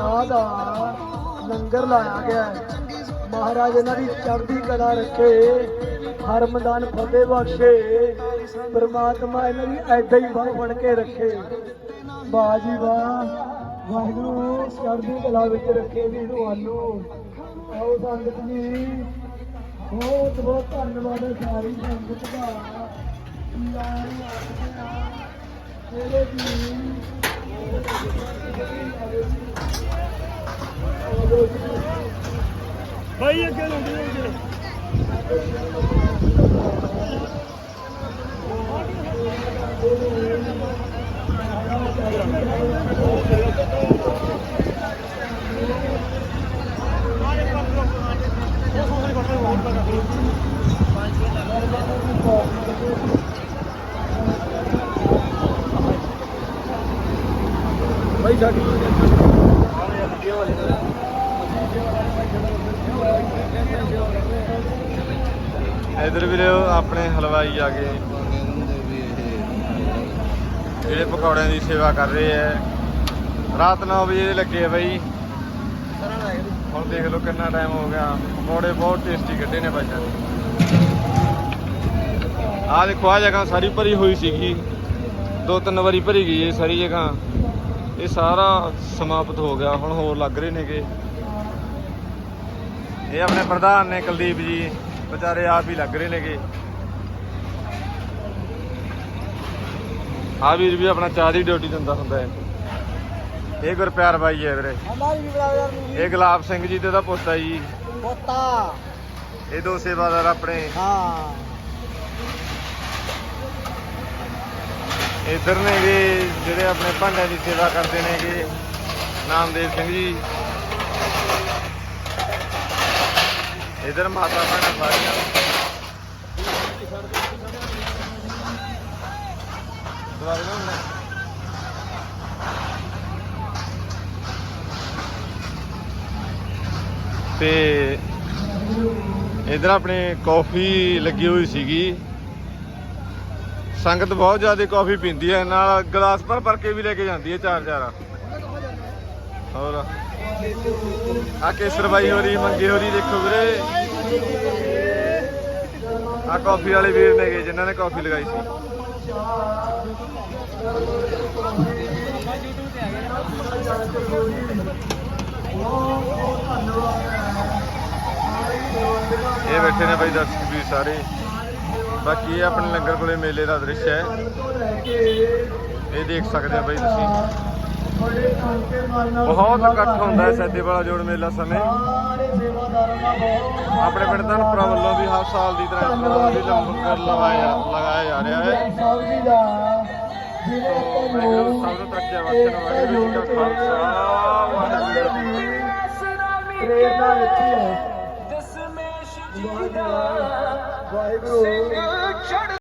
ਆ ਦਾ ਲੰਗਰ ਲਾਇਆ ਗਿਆ ਮਹਾਰਾਜ ਇਹਨਾਂ ਦੀ ਚੜ੍ਹਦੀ ਕਲਾ ਰੱਖੇ, ਹਰ ਮੈਦਾਨ ਫਤਿਹ ਬਖਸ਼ੇ, ਪ੍ਰਮਾਤਮਾ ਇਹਨਾਂ ਦੀ ਐਡਾ ਹੀ ਬਾਹ ਫੜ ਕੇ ਰੱਖੇ। ਵਾਹ ਜੀ ਵਾਹ, ਵਾਹਿਗੁਰੂ, ਚੜ੍ਹਦੀ ਕਲਾ ਵਿੱਚ ਰੱਖੇ ਜੀ ਤੁਹਾਨੂੰ। ਆਓ ਸੰਗਤ ਜੀ, ਬਹੁਤ ਬਹੁਤ ਧੰਨਵਾਦ ਹੈ ਸਾਰੀ ਸੰਗਤ ਦਾ। ਲਾਈ ਮੇਰੇ ਜੀ ਭਾਈ ਅੱਗੇ ਲੰਘ ਜਾਓ ਭਾਈ ਸਾਡੀ ਇਧਰ ਵੀਰੇ, ਆਪਣੇ ਹਲਵਾਈ ਆ ਗਏ। ਜਿਹੜੇ ਪਕੌੜਿਆਂ ਦੀ ਸੇਵਾ ਕਰ ਰਹੇ ਐ ਰਾਤ 9 ਵਜੇ ਲੱਗੇ ਬਈ। ਹੁਣ ਦੇਖ ਲਓ ਕਿੰਨਾ ਟਾਈਮ ਹੋ ਗਿਆ। ਪਕੌੜੇ ਬਹੁਤ ਟੇਸਟੀ ਕੱਢੇ ਨੇ ਬਾਈਆਂ ਨੇ ਆਹ ਦੇਖੋ ਆ ਜਗ੍ਹਾ ਸਾਰੀ ਭਰੀ ਹੋਈ ਸੀਗੀ। ਦੋ ਤਿੰਨ ਵਾਰੀ ਭਰੀ ਗਈ ਇਹ ਸਾਰੀ ਜਗ੍ਹਾ। ਇਹ ਸਾਰਾ ਸਮਾਪਤ ਹੋ ਗਿਆ। ਹੁਣ ਹੋਰ ਲੱਗ ਰਹੇ ਨੇਗੇ। ਇਹ ਆਪਣੇ ਪ੍ਰਧਾਨ ਨੇ ਕੁਲਦੀਪ ਜੀ ਵਿਚਾਰੇ ਆਪ ਹੀ ਲੱਗ ਰਹੇ ਨੇਗੇ। ਆ ਵੀਰ ਵੀ ਆਪਣਾ ਚਾਹ ਦੀ ਡਿਊਟੀ ਦਿੰਦਾ ਹੁੰਦਾ ਹੈ। ਇਹ ਗੁਰਪਿਆਰ ਬਾਈ ਹੈ ਵੀਰੇ। ਵੀ ਇਹ ਗੁਲਾਬ ਸਿੰਘ ਜੀ ਤੇ ਉਹਦਾ ਪੋਤਾ ਜੀ। ਪੋਤਾ। ਇਹ ਦੋ ਸੇਵਾਦਾਰ ਆਪਣੇ। ਹਾਂ। ਇੱਧਰ ਨੇਗੇ ਜਿਹੜੇ ਆਪਣੇ ਭਾਂਡਿਆਂ ਦੀ ਸੇਵਾ ਕਰਦੇ ਨੇਗੇ। ਨਾਮਦੇਵ ਸਿੰਘ ਜੀ। ਇੱਧਰ ਮਾਤਾ ਭੈਣਾਂ ਸਾਰੀਆਂ। ਦੁਬਾਰਾ ਨਾ ਹੁੰਦਾ ਤੇ ਇੱਧਰ ਆਪਣੇ ਕਾਫੀ ਲੱਗੀ ਹੋਈ ਸੀਗੀ। ਸੰਗਤ ਬਹੁਤ ਜ਼ਿਆਦਾ ਕਾਫੀ ਪੀਂਦੀ ਹੈ। ਨਾਲ ਗਲਾਸ ਭਰ ਭਰ ਕੇ ਵੀ ਲੈ ਕੇ ਜਾਂਦੀ ਹੈ ਚਾਰ ਚਾਰ ਹੋਰ? ਆ ਕੇਸਰ ਬਾਈ ਹੋਰੀ, ਮੰਗੇ ਹੋਰੀ ਦੇਖੋ ਵੀਰੇ। ਆ ਕਾਫੀ ਵਾਲੇ ਵੀਰ ਨੇਗੇ ਜਿਨ੍ਹਾਂ ਨੇ ਕਾਫੀ ਲਗਾਈ ਸੀ। ਇਹ ਬੈਠੇ ਨੇ ਬਾਈ ਦਰਸ਼ਕ ਵੀ ਸਾਰੇ। ਬਾਕੀ ਇਹ ਆਪਣੇ ਲੰਗਰ ਕੋਲੇ ਮੇਲੇ ਦਾ ਦ੍ਰਿਸ਼ ਹੈ। ਇਹ ਦੇਖ ਸਕਦੇ ਆ ਬਾਈ ਤੁਸੀਂ। ਬਹੁਤ ਇਕੱਠ ਹੁੰਦਾ ਹੈ ਸੈਦੇ ਵਾਲਾ ਜੋੜ ਮੇਲਾ ਸਮੇਂ। ਦਾ ਆਪਣੇ ਪਿੰਡ ਧਨਪੁਰਾ ਵੱਲੋਂ ਵੀ ਹਰ ਸਾਲ ਦੀ ਤਰ੍ਹਾਂ ਇਸ ਤਰ੍ਹਾਂ ਵੀ ਲੰਗਰ ਲਗਾਇਆ ਲਗਾਇਆ ਜਾ ਰਿਹਾ ਹੈ। ਦਾ। ਜਿਹਨੇ ਸਭ ਨੂੰ ਤਰੱਕੀਆਂ ਬਖਸ਼ਣ ਵਾਹਿਗੁਰੂ ਜੀ ਕਾ ਖਾਲਸਾ ਵਾਹਿਗੁਰੂ ਜੀ ਪ੍ਰੇਰਨਾ ਦਿੱਤੀ ਹੈ। ਵਾਹਿਗੁਰੂ। ਵਾਹਿਗੁਰੂ